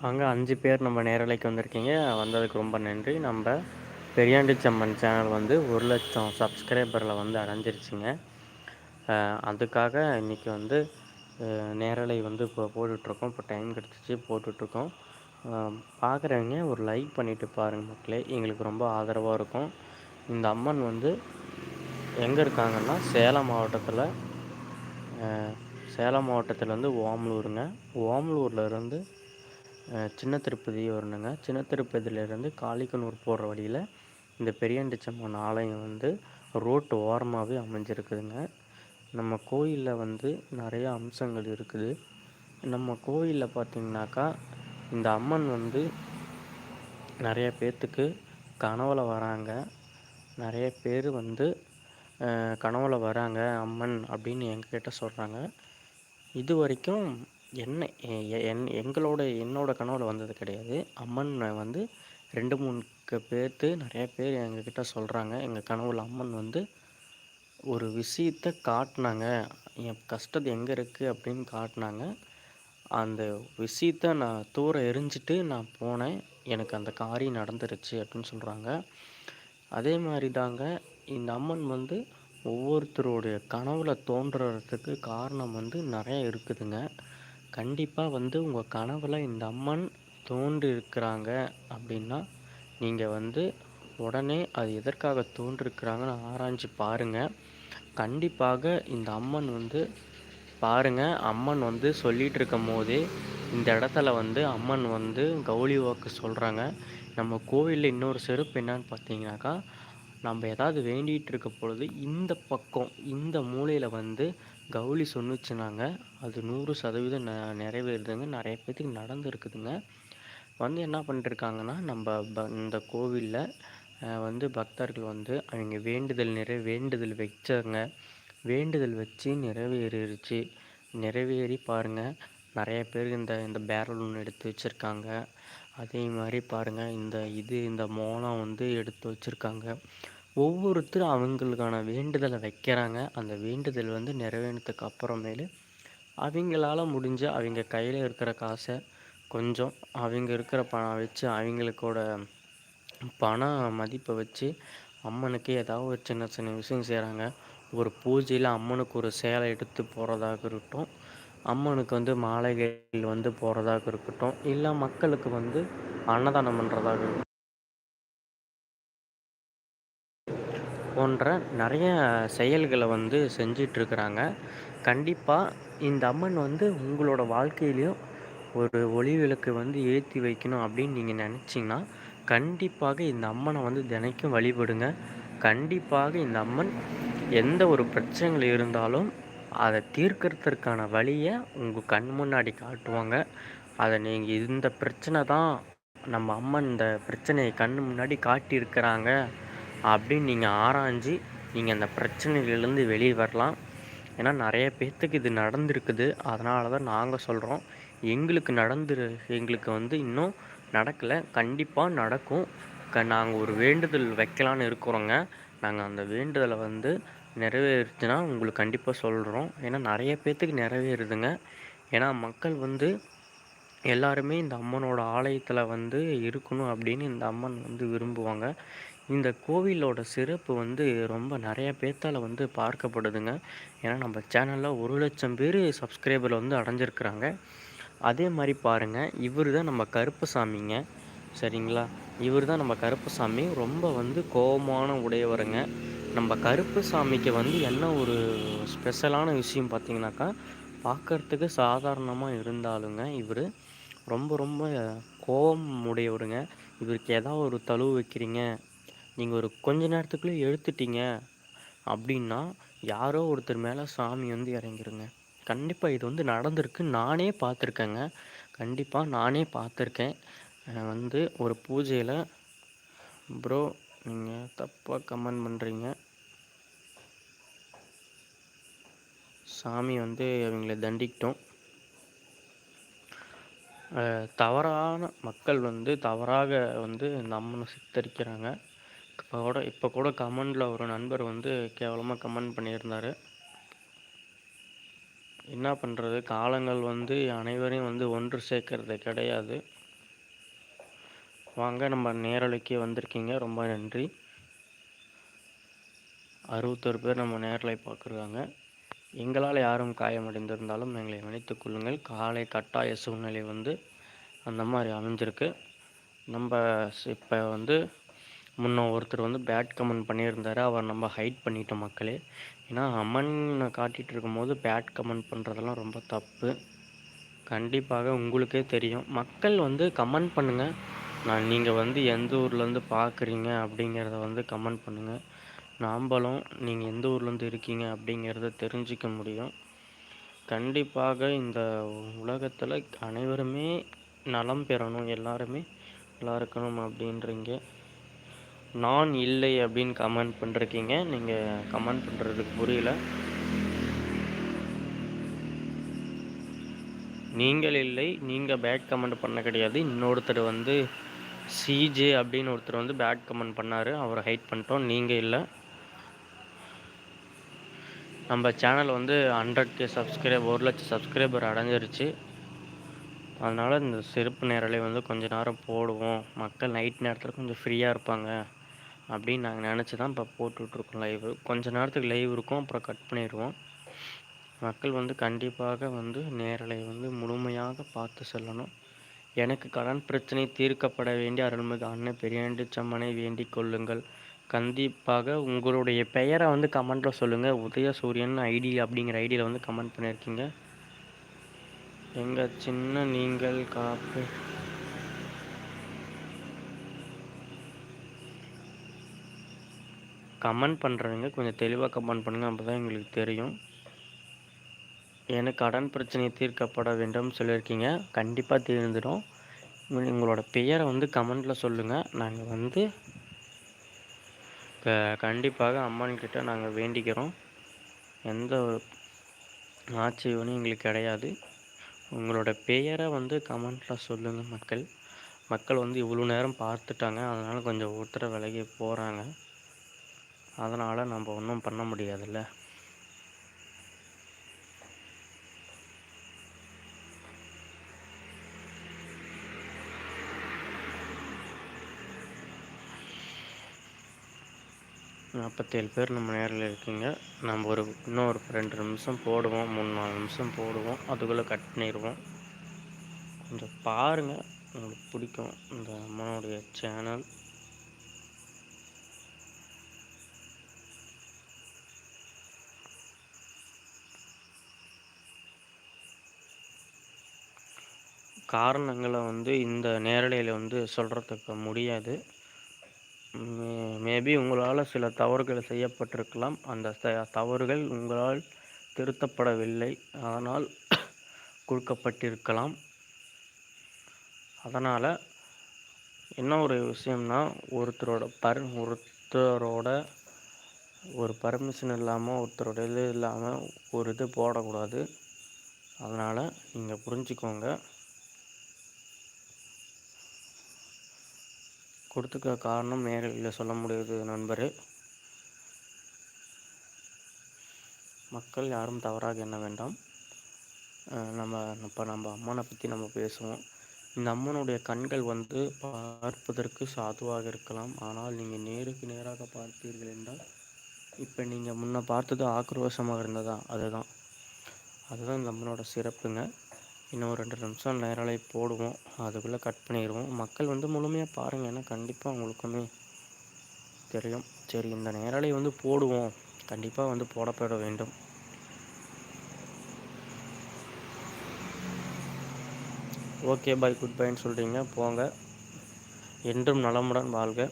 வாங்க அஞ்சு பேர் நம்ம நேரலைக்கு வந்திருக்கீங்க. வந்ததுக்கு ரொம்ப நன்றி. நம்ம பெரியாண்டிச்சம்மன் சேனல் வந்து ஒரு லட்சம் சப்ஸ்கிரைபரில் வந்து அடைஞ்சிருச்சுங்க. அதுக்காக இன்றைக்கி வந்து நேரலை வந்து இப்போ போட்டுட்ருக்கோம். இப்போ டைம் கிடச்சிச்சு போட்டுட்ருக்கோம். பார்க்குறவங்க ஒரு லைக் பண்ணிவிட்டு பாருங்கள் மக்களே. எங்களுக்கு ரொம்ப ஆதரவாக இருக்கும். இந்த அம்மன் வந்து எங்கே இருக்காங்கன்னா சேலம் மாவட்டத்தில். சேலம் மாவட்டத்தில் வந்து ஓமலூருங்க. ஓமலூரில் இருந்து சின்ன திருப்பதி வரணுங்க சின்ன திருப்பதியிலேருந்து காளிக்கனூர் போகிற வழியில் இந்த பெரியாண்டிச்சம்மன் ஆலயம் வந்து ரோட்டு ஓரமாகவே அமைஞ்சிருக்குதுங்க. நம்ம கோயிலில் வந்து நிறையா அம்சங்கள் இருக்குது. நம்ம கோயிலில் பார்த்திங்கனாக்கா இந்த அம்மன் வந்து நிறைய பேர்த்துக்கு கனவுல வராங்க. நிறைய பேர் வந்து கனவுல வராங்க அம்மன் அப்படின்னு எங்ககிட்ட சொல்கிறாங்க இது வரைக்கும் என்ன என் எங்களோட என்னோட கனவில் வந்தது கிடையாது. அம்மன் வந்து ரெண்டு மூணு பேர்த்து நிறைய பேர் எங்ககிட்ட சொல்கிறாங்க எங்கள் கனவுல அம்மன் வந்து ஒரு விஷயத்த காட்டினாங்க. என் கஷ்டத்து எங்கே இருக்குது அப்படின்னு காட்டினாங்க. அந்த விஷயத்த நான் தூர எரிஞ்சிட்டு நான் போனேன். எனக்கு அந்த காரியம் நடந்துருச்சு அப்படின்னு சொல்கிறாங்க அதே மாதிரி தாங்க இந்த அம்மன் வந்து ஒவ்வொருத்தருடைய கனவுல தோன்றுறதுக்கு காரணம் வந்து நிறைய இருக்குதுங்க. கண்டிப்பாக வந்து உங்கள் கனவில் இந்த அம்மன் தோன்றியிருக்கிறாங்க அப்படின்னா நீங்கள் வந்து உடனே அது எதற்காக தோன்றிருக்கிறாங்கன்னு ஆராய்ஞ்சு பாருங்கள் கண்டிப்பாக இந்த அம்மன் வந்து பாருங்கள் அம்மன் வந்து சொல்லிகிட்டு இருக்கும் போதே இந்த இடத்துல வந்து அம்மன் வந்து கௌளி வாக்கு சொல்கிறாங்க நம்ம கோவிலில் இன்னொரு சிறப்பு என்னன்னு பார்த்தீங்கன்னாக்கா நம்ம ஏதாவது வேண்டிகிட்டு இருக்க பொழுது இந்த பக்கம் இந்த மூலையில் வந்து கவுளி சொன்னுச்சுனாங்க. அது நூறு சதவீதம் ந நிறைவேறுதுங்க. நிறைய பேர்த்துக்கு நடந்துருக்குதுங்க. வந்து என்ன பண்ணிட்டுருக்காங்கன்னா நம்ம ப இந்த கோவிலில் வந்து பக்தர்கள் வந்து அவங்க வேண்டுதல் நிறை வேண்டுதல் வச்சாங்க. வேண்டுதல் வச்சு நிறைவேறிடுச்சு நிறைவேறி பாருங்கள் நிறைய பேர் இந்த இந்த பேரல் ஒன்று எடுத்து வச்சுருக்காங்க. அதே மாதிரி பாருங்கள் இந்த இது இந்த மோளம் வந்து எடுத்து வச்சுருக்காங்க. ஒவ்வொருத்தரும் அவங்களுக்கான வேண்டுதலை வைக்கிறாங்க. அந்த வேண்டுதல் வந்து நிறைவேறினதுக்கு அப்புறமேலு அவங்களால முடிஞ்ச அவங்க கையில் இருக்கிற காசை கொஞ்சம் அவங்க இருக்கிற பணம் வச்சு அவங்களுக்கோட பண மதிப்பை வச்சு அம்மனுக்கு ஏதாவது ஒரு சின்ன சின்ன விஷயம் செய்கிறாங்க ஒரு பூஜையில் அம்மனுக்கு ஒரு சேலை எடுத்து போகிறதாக இருக்கட்டும். அம்மனுக்கு வந்து மாலைகள் வந்து போகிறதாக இருக்கட்டும். இல்லை மக்களுக்கு வந்து அன்னதானம் பண்ணுறதாக இருக்கட்டும் போன்ற நிறைய செயல்களை வந்து செஞ்சிட்ருக்கிறாங்க. கண்டிப்பாக இந்த அம்மன் வந்து உங்களோட வாழ்க்கையிலையும் ஒரு ஒளி விளக்கு வந்து ஏற்றி வைக்கணும் அப்படின்னு நீங்கள் நினச்சிங்கன்னா கண்டிப்பாக இந்த அம்மனை வந்து தினைக்கும் வழிபடுங்க. கண்டிப்பாக இந்த அம்மன் எந்த ஒரு பிரச்சனைகள் இருந்தாலும் அதை தீர்க்கறதற்கான வழியை உங்கள் கண் முன்னாடி காட்டுவாங்க. அதை நீங்கள் இந்த பிரச்சனை தான் நம்ம அம்மன் இந்த பிரச்சனையை கண் முன்னாடி காட்டியிருக்கிறாங்க. அப்படின்னு நீங்கள் ஆராய்ஞ்சு நீங்கள் அந்த பிரச்சனையிலேருந்து வெளியே வரலாம். ஏன்னா நிறைய பேர்த்துக்கு இது நடந்திருக்குது. அதனால தான் நாங்கள் சொல்கிறோம் எங்களுக்கு நடந்துரு எங்களுக்கு வந்து இன்னும் நடக்கலை. கண்டிப்பாக நடக்கும். க நாங்கள் ஒரு வேண்டுதல் வைக்கலான்னு இருக்கிறோங்க. நாங்கள் அந்த வேண்டுதலை வந்து நிறைவேறுச்சுன்னா உங்களுக்கு கண்டிப்பாக சொல்கிறோம் ஏன்னா நிறைய பேர்த்துக்கு நிறைவேறுதுங்க. ஏன்னா மக்கள் வந்து எல்லாருமே இந்த அம்மனோட ஆலயத்தில் வந்து இருக்கணும் அப்படின்னு இந்த அம்மன் வந்து விரும்புவாங்க. இந்த கோவிலோட சிறப்பு வந்து ரொம்ப நிறைய பேர்த்தால் வந்து பார்க்கப்படுதுங்க. ஏன்னா நம்ம சேனலில் ஒரு லட்சம் பேர் சப்ஸ்கிரைபர் வந்து அடைஞ்சிருக்கிறாங்க. அதே மாதிரி பாருங்கள் இவர் தான் நம்ம கருப்பசாமிங்க. சரிங்களா? இவர் தான் நம்ம கருப்பசாமி. ரொம்ப வந்து கோபமான உடையவருங்க. நம்ம கருப்பசாமிக்கு வந்து என்ன ஒரு ஸ்பெஷலான விஷயம் பார்த்தீங்கன்னாக்கா பார்க்குறதுக்கு சாதாரணமாக இருந்தாலுங்க இவர் ரொம்ப ரொம்ப கோபம் உடையவருங்க. இவருக்கு ஏதாவது ஒரு தழுவு வைக்கிறீங்க நீங்கள் ஒரு கொஞ்ச நேரத்துக்குள்ளே எடுத்துட்டீங்க அப்படின்னா யாரோ ஒருத்தர் மேலே சாமி வந்து இறங்கிருங்க. கண்டிப்பாக இது வந்து நடந்திருக்கு. நானே பார்த்துருக்கேங்க. கண்டிப்பாக நானே பார்த்துருக்கேன். வந்து ஒரு பூஜையில் ப்ரோ நீங்கள் தப்பாக கமெண்ட் பண்ணுறீங்க சாமி வந்து அவங்கள தண்டிக்கிட்டோம். தவறான மக்கள் வந்து தவறாக வந்து இந்த அம்மனை சித்தரிக்கிறாங்க. இப்போ கூட இப்போ கூட கமெண்டில் ஒரு நண்பர் வந்து கேவலமாக கமெண்ட் பண்ணியிருந்தார். என்ன பண்ணுறது காலங்கள் வந்து அனைவரையும் வந்து ஒன்று சேர்க்கறது கிடையாது. வாங்க நம்ம நேரலைக்கு வந்திருக்கீங்க. ரொம்ப நன்றி. அறுபத்தொரு பேர் நம்ம நேரலை பார்க்குறாங்க. எங்களால் யாரும் காயமடைந்திருந்தாலும் எங்களை நினைத்துக்கொள்ளுங்கள் காலை கட்டாய சூழ்நிலை வந்து அந்த மாதிரி அமைஞ்சிருக்கு. நம்ம இப்போ வந்து முன்ன ஒருத்தர் வந்து பேட் கமெண்ட் பண்ணியிருந்தார். அவர் நம்ம ஹைட் பண்ணிட்டோம் மக்களே. ஏன்னா அம்மனை காட்டிகிட்டு இருக்கும்போது பேட் கமெண்ட் பண்ணுறதெல்லாம் ரொம்ப தப்பு. கண்டிப்பாக உங்களுக்கே தெரியும். மக்கள் வந்து கமெண்ட் பண்ணுங்கள் நான் நீங்கள் வந்து எந்த ஊர்லேருந்து பார்க்குறீங்க அப்படிங்கிறத வந்து கமெண்ட் பண்ணுங்கள் நாம்பளும் நீங்கள் எந்த ஊர்லேருந்து இருக்கீங்க அப்படிங்கிறத தெரிஞ்சிக்க முடியும். கண்டிப்பாக இந்த உலகத்தில் அனைவருமே நலம் பெறணும். எல்லாருமே நல்லா இருக்கணும் அப்படின்றீங்க. நான் இல்லை அப்படின்னு கமெண்ட் பண்ணிருக்கீங்க. நீங்கள் கமெண்ட் பண்ணுறதுக்கு புரியல. நீங்கள் இல்லை நீங்கள் பேட் கமெண்ட் பண்ண கிடையாது. இன்னொருத்தர் வந்து சிஜே அப்படின்னு ஒருத்தர் வந்து பேட் கமெண்ட் பண்ணார். அவரை ஹைட் பண்ணிட்டோம். நீங்கள் இல்லை. நம்ம சேனல் வந்து ஹண்ட்ரட் கே சப்ஸ்கிரைப் ஒரு லட்சம் சப்ஸ்கிரைபர் அடைஞ்சிருச்சு. அதனால் இந்த சிறப்பு நேரலை வந்து கொஞ்ச நேரம் போடுவோம். மக்கள் நைட் நேரத்தில் கொஞ்சம் ஃப்ரீயாக இருப்பாங்க. அப்படின்னு நாங்கள் நினச்சி தான் இப்போ போட்டுட்ருக்கோம் லைவ் கொஞ்ச நேரத்துக்கு லைவ் இருக்கும் அப்புறம் கட் பண்ணிடுவோம். மக்கள் வந்து கண்டிப்பாக வந்து நேரலை வந்து முழுமையாக பார்த்து செல்லணும். எனக்கு கடன் பிரச்சனை தீர்க்கப்பட வேண்டிய அருள்மிகு அண்ணன் பெரியாண்டு சம்மனை வேண்டிக் கொள்ளுங்கள். கண்டிப்பாக உங்களுடைய பெயரை வந்து கமெண்ட்டில் சொல்லுங்கள் உதயசூரியன் ஐடி அப்படிங்கிற ஐடியில் வந்து கமெண்ட் பண்ணியிருக்கீங்க எங்கள் சின்ன நீங்கள் காப்பு கமெண்ட் பண்ணுறவங்க கொஞ்சம் தெளிவாக கமெண்ட் பண்ணுங்கள் அப்போ தான் எங்களுக்கு தெரியும். எனக்கு கடன் பிரச்சனை தீர்க்கப்பட வேண்டும் சொல்லியிருக்கீங்க. கண்டிப்பாக தீர்ந்துடும். உங்களோட பெயரை வந்து கமெண்டில் சொல்லுங்கள் நாங்கள் வந்து கண்டிப்பாக அம்மன்கிட்ட நாங்கள் வேண்டிக்கிறோம். எந்த ஒரு ஆட்சேபனும் எங்களுக்கு கிடையாது. உங்களோட பெயரை வந்து கமெண்ட்டில் சொல்லுங்கள் மக்கள். மக்கள் வந்து இவ்வளோ நேரம் பார்த்துட்டாங்க. அதனால் கொஞ்சம் ஒருத்தர விலகி போகிறாங்க அதனால் நம்ம ஒன்றும் பண்ண முடியாதுல்ல. நாற்பத்தேழு பேர் நம்ம நேரில் இருக்கீங்க. நம்ம ஒரு இன்னும் ஒரு ரெண்டு நிமிஷம் போடுவோம் மூணு நாலு நிமிஷம் போடுவோம் அதுக்குள்ளே கட் பண்ணிடுவோம். கொஞ்சம் பாருங்கள் உங்களுக்கு பிடிக்கும். இந்த அம்மாவுடைய சேனல் காரணங்களை வந்து இந்த நேரலையில் வந்து சொல்கிறதுக்கு முடியாது. மே மேபி உங்களால் சில தவறுகள் செய்யப்பட்டிருக்கலாம். அந்த தவறுகள் உங்களால் திருத்தப்படவில்லை. அதனால் கொடுக்கப்பட்டிருக்கலாம். அதனால் என்ன ஒரு விஷயம்னா ஒருத்தரோட பர் ஒருத்தரோட ஒரு பர்மிஷன் இல்லாமல் ஒருத்தரோட இது இல்லாமல் ஒரு இது போடக்கூடாது. அதனால் நீங்கள் புரிஞ்சுக்கோங்க. கொடுத்துக்க காரணம் நேரில் சொல்ல முடியாது நண்பர். மக்கள் யாரும் தவறாக எண்ண வேண்டாம். நம்ம இப்போ நம்ம அம்மனை பற்றி நம்ம பேசுவோம். இந்த அம்மனுடைய கண்கள் வந்து பார்ப்பதற்கு சாதுவாக இருக்கலாம். ஆனால் நீங்கள் நேருக்கு நேராக பார்த்தீர்கள் என்றால் இப்போ நீங்கள் முன்ன பார்த்தது ஆக்ரோஷமாக இருந்ததா? அதுதான். அதுதான் இந்த அம்மனோட சிறப்புங்க. இன்னும் ரெண்டு நிமிஷம் நேரலை போடுவோம். அதுக்குள்ளே கட் பண்ணிடுவோம். மக்கள் வந்து முழுமையாக பாருங்கள் ஏன்னா கண்டிப்பாக உங்களுக்குமே தெரியும். சரி இந்த நேரலை வந்து போடுவோம். கண்டிப்பாக வந்து போடப்பட வேண்டும். ஓகே பாய் குட் பைன்னு சொல்கிறீங்க போங்க. என்றும் நலமுடன் வாழ்க.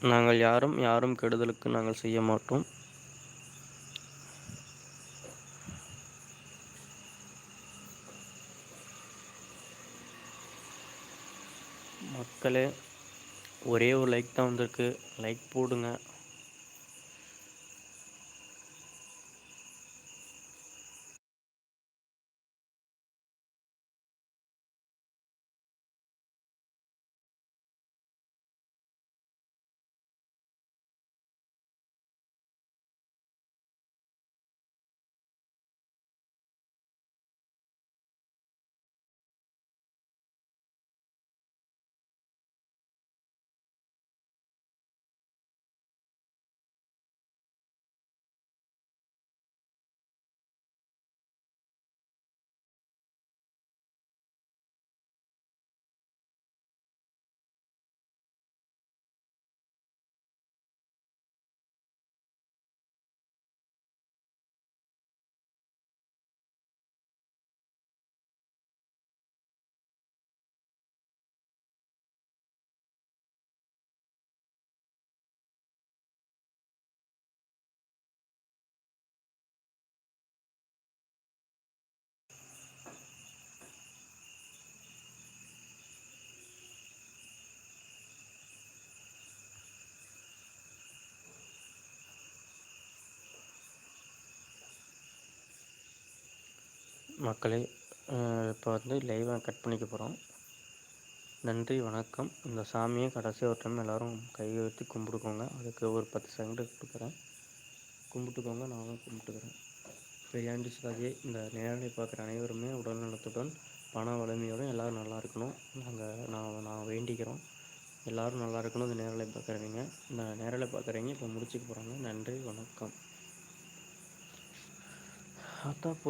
நாங்கள் யாரும் யாரும் கெடுதலுக்கு நாங்கள் செய்ய மாட்டோம். மக்களே ஒரே ஒரு லைக் தான் வந்திருக்கு. லைக் போடுங்க. மக்களே இப்போ வந்து லைவாக கட் பண்ணிக்க போகிறோம் நன்றி வணக்கம். இந்த சாமியை கடைசி ஒரு டைம் எல்லோரும் கை ஊற்றி கும்பிட்டுக்கோங்க. அதுக்கு ஒரு பத்து செகண்ட் கொடுக்குறேன். கும்பிட்டுக்கோங்க நானும் கும்பிட்டுக்கிறேன். பெரியாண்டி சிவாஜி இந்த நேரடி பார்க்குற அனைவருமே உடல் நலத்துடன் பண வலிமையோடும் எல்லோரும் நல்லா இருக்கணும். நாங்கள் நான் நான் வேண்டிக்கிறோம். எல்லோரும் நல்லா இருக்கணும் இந்த நேரலை பார்க்குறவங்க. இந்த நேரலை பார்க்குறவங்க இப்போ முடிச்சுக்க போகிறாங்க நன்றி வணக்கம். அதான்